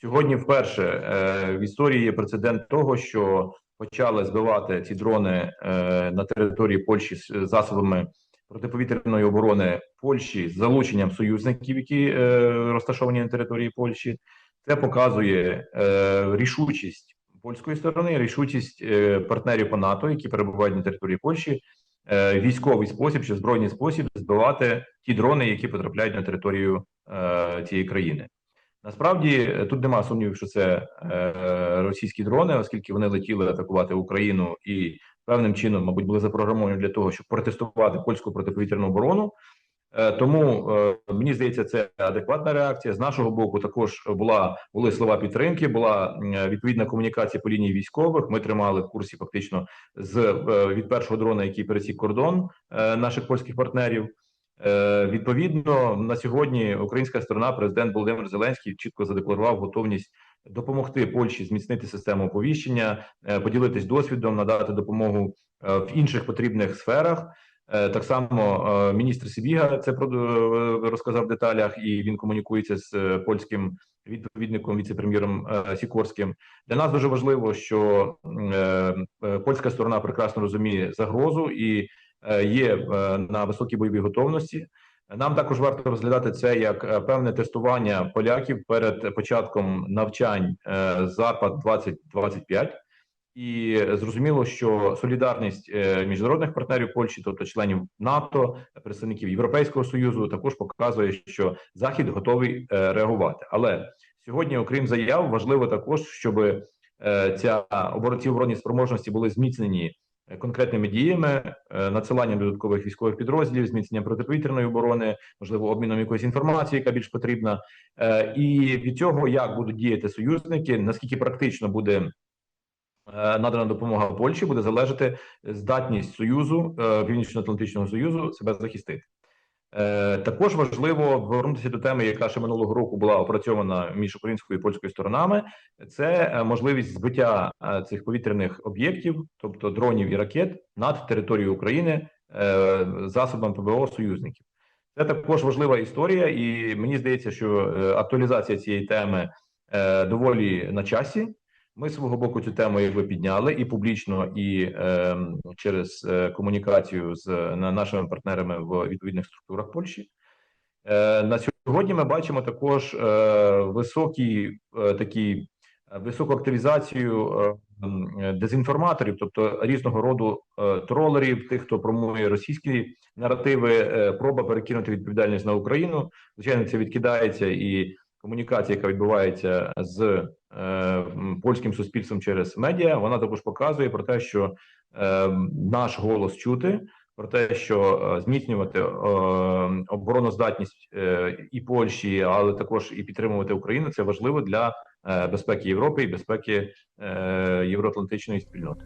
Сьогодні вперше е, в історії є прецедент того, що почали збивати ці дрони е, на території Польщі з засобами протиповітряної оборони Польщі з залученням союзників, які е, розташовані на території Польщі. Це показує е, рішучість польської сторони, рішучість е, партнерів по НАТО, які перебувають на території Польщі, е, військовий спосіб чи збройний спосіб збивати ті дрони, які потрапляють на територію е, цієї країни. Насправді е, тут нема сумнівів, що це е, російські дрони, оскільки вони летіли атакувати Україну і певним чином, мабуть, були запрограмовані для того, щоб протестувати польську протиповітряну оборону. Е, тому е, мені здається, це адекватна реакція. З нашого боку також була були слова підтримки. Була е, відповідна комунікація по лінії військових. Ми тримали в курсі фактично з е, від першого дрона, який пересік кордон е, наших польських партнерів. Е, Відповідно, на сьогодні українська сторона, президент Володимир Зеленський, чітко задекларував готовність допомогти Польщі зміцнити систему оповіщення, е, поділитись досвідом, надати допомогу е, в інших потрібних сферах. Так само міністр Сибіга це розказав в деталях, і він комунікується з польським відповідником, віце-прем'єром Сікорським. Для нас дуже важливо, що польська сторона прекрасно розуміє загрозу і є е, на високій бойовій готовності. Нам також варто розглядати це як е, певне тестування поляків перед початком навчань е, Запад 2025 і зрозуміло, що солідарність е, міжнародних партнерів Польщі, тобто членів НАТО, представників Європейського союзу, також показує, що Захід готовий е, реагувати. Але сьогодні, окрім заяв, важливо також, щоб е, ця обор- оборонні спроможності були зміцнені е, конкретними діями, е, надсиланням додаткових військових підрозділів, зміцненням протиповітряної оборони, можливо, обміном якоїсь інформації, яка більш потрібна, Е, і від цього як будуть діяти союзники, наскільки практично буде е, надана допомога Польщі, буде залежати здатність союзу е, Північно-Атлантичного союзу себе захистити. Е, Також важливо повернутися до теми, яка ще минулого року була опрацьована між українською і польською сторонами. Це е, можливість збиття е, цих повітряних об'єктів, тобто дронів і ракет, над територією України засобами ПБО союзників. Це також важлива історія, і мені здається, що актуалізація цієї теми доволі на часі. Ми свого боку цю тему якби підняли і публічно, і е, через е, комунікацію з на нашими партнерами в відповідних структурах Польщі. Е, на сьогодні ми бачимо також е, високі е, такі е, високу активізацію е, е, дезінформаторів, тобто різного роду е, тролерів, тих, хто промує російські наративи, е, проба перекинути відповідальність на Україну. Звичайно, це відкидається і комунікація, яка відбувається з е, польським суспільством через медіа, вона також показує про те, що е, наш голос чути, про те, що е, зміцнювати е, обороноздатність е, і Польщі, але також і підтримувати Україну, це важливо для е, безпеки Європи і безпеки е, євроатлантичної спільноти.